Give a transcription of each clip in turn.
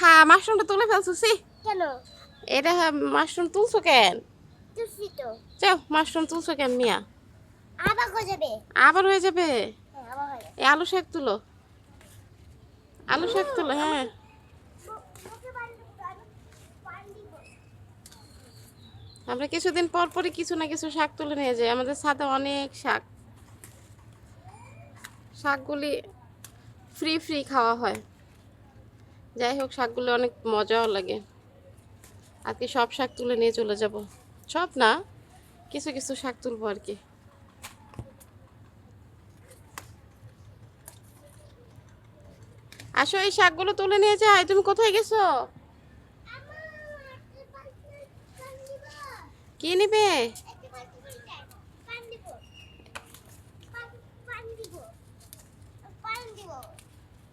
আহা মাশরুমটা তুলে ফেলছো সি কেন? এটা মাশরুম তুলছো কেন? তুলসি তো। যাও মাশরুম তুলছো কেন মিয়া? আবার হয়ে যাবে। হ্যাঁ আবার হয়ে যাবে। এই আলু শাক তুলো। আলু শাক তুলো হ্যাঁ। আমরা কিছুদিন পর পরই কিছু না কিছু শাক তুলে নিয়ে যাই। আমাদের সাথে অনেক শাক। শাকগুলি ফ্রি ফ্রি খাওয়া হয়। যাই হোক, শাকগুলো অনেক মজাও লাগে। আজকে সব শাক তুলে নিয়ে চলে যাব। সব না, কিছু কিছু শাক তুলবো আর কি। আসো, এই শাকগুলো তুলে নিয়ে যাই। তুমি কোথায় গেছো? কি নিবে?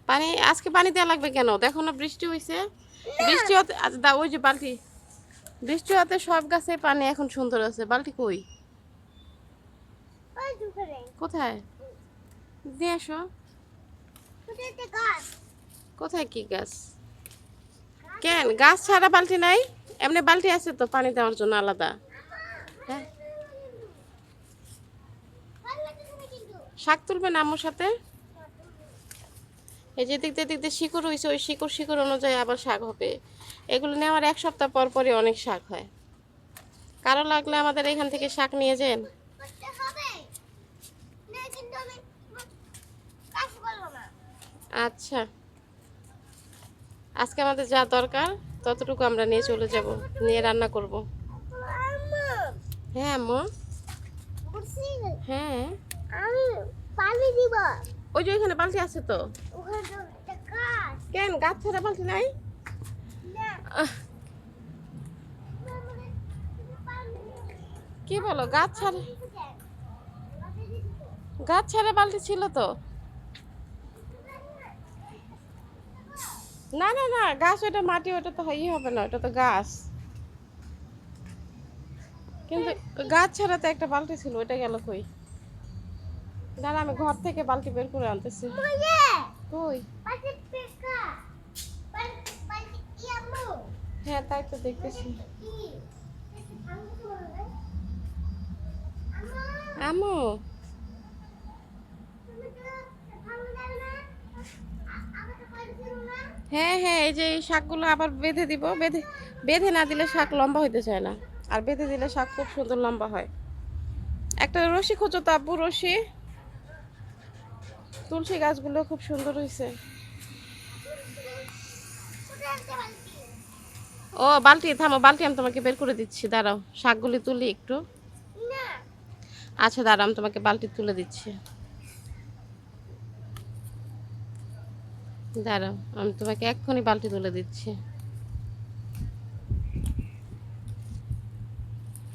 পানি আজকে পানি দেওয়া লাগবে কেন? দেখো না বৃষ্টি হয়েছে বৃষ্টি হতে দাও ওই যে বালতি। বৃষ্টি হতে সব গাছে পানি এখন সুন্দর আছে। বালতি কই? কোথায়? দিয়ে আসো। কোথায় কি গাছ? কেন? গাছ ছাড়া বালতি নাই? এমনি বালতি আছে তো পানি দেওয়ার জন্য আলাদা। হ্যাঁ। শাক তুলবেন আম্মুর সাথে? এই যে দিক দিয়ে শিকড় হয়েছে ওই শিকড় শিকড় অনুযায়ী আবার শাক হবে। এগুলো নেওয়ার এক সপ্তাহ পর পরই অনেক শাক হয়। কারও লাগলে আমাদের এখান থেকে শাক নিয়ে যান। আচ্ছা। আজকে আমাদের যা দরকার ততটুকু আমরা নিয়ে চলে যাব নিয়ে রান্না করব। হ্যাঁ আম্মু? হ্যাঁ। পানি দিব। ওই যে ওইখানে বালতি আছে তো। কেন গাছ ছাড়া বালতি নাই? কি বলো গাছ ছাড়া গাছ ছাড়া বালতি ছিল তো? না না না গাছ ওটা মাটি ওটা তো ইয়ে হবে না ওটা তো গাছ। কিন্তু গাছ ছাড়া তো একটা বালতি ছিল ওটা গেল কই? দাঁড়া আমি ঘর থেকে বালতি বের করে আনতেছি। কই? হ্যাঁ তাই তো দেখতেছি। আমু হ্যাঁ হ্যাঁ এই যে এই শাকগুলো আবার বেঁধে দিব। বেঁধে বেঁধে না দিলে শাক লম্বা হইতে চায় না। আর বেঁধে দিলে শাক খুব সুন্দর লম্বা হয়। একটা রশি খোঁজো তো আব্বু রশি তুলসী গাছগুলো খুব সুন্দর হয়েছে। ও বালতি থামো বালতি আমি তোমাকে বের করে দিচ্ছি দাঁড়াও শাকগুলি তুলি একটু। আচ্ছা দাঁড়াও আমি তোমাকে বালতি তুলে দিচ্ছি। দাঁড়াও আমি তোমাকে এক্ষুনি বালতি তুলে দিচ্ছি।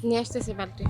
নিয়ে আসতেছি বালতি।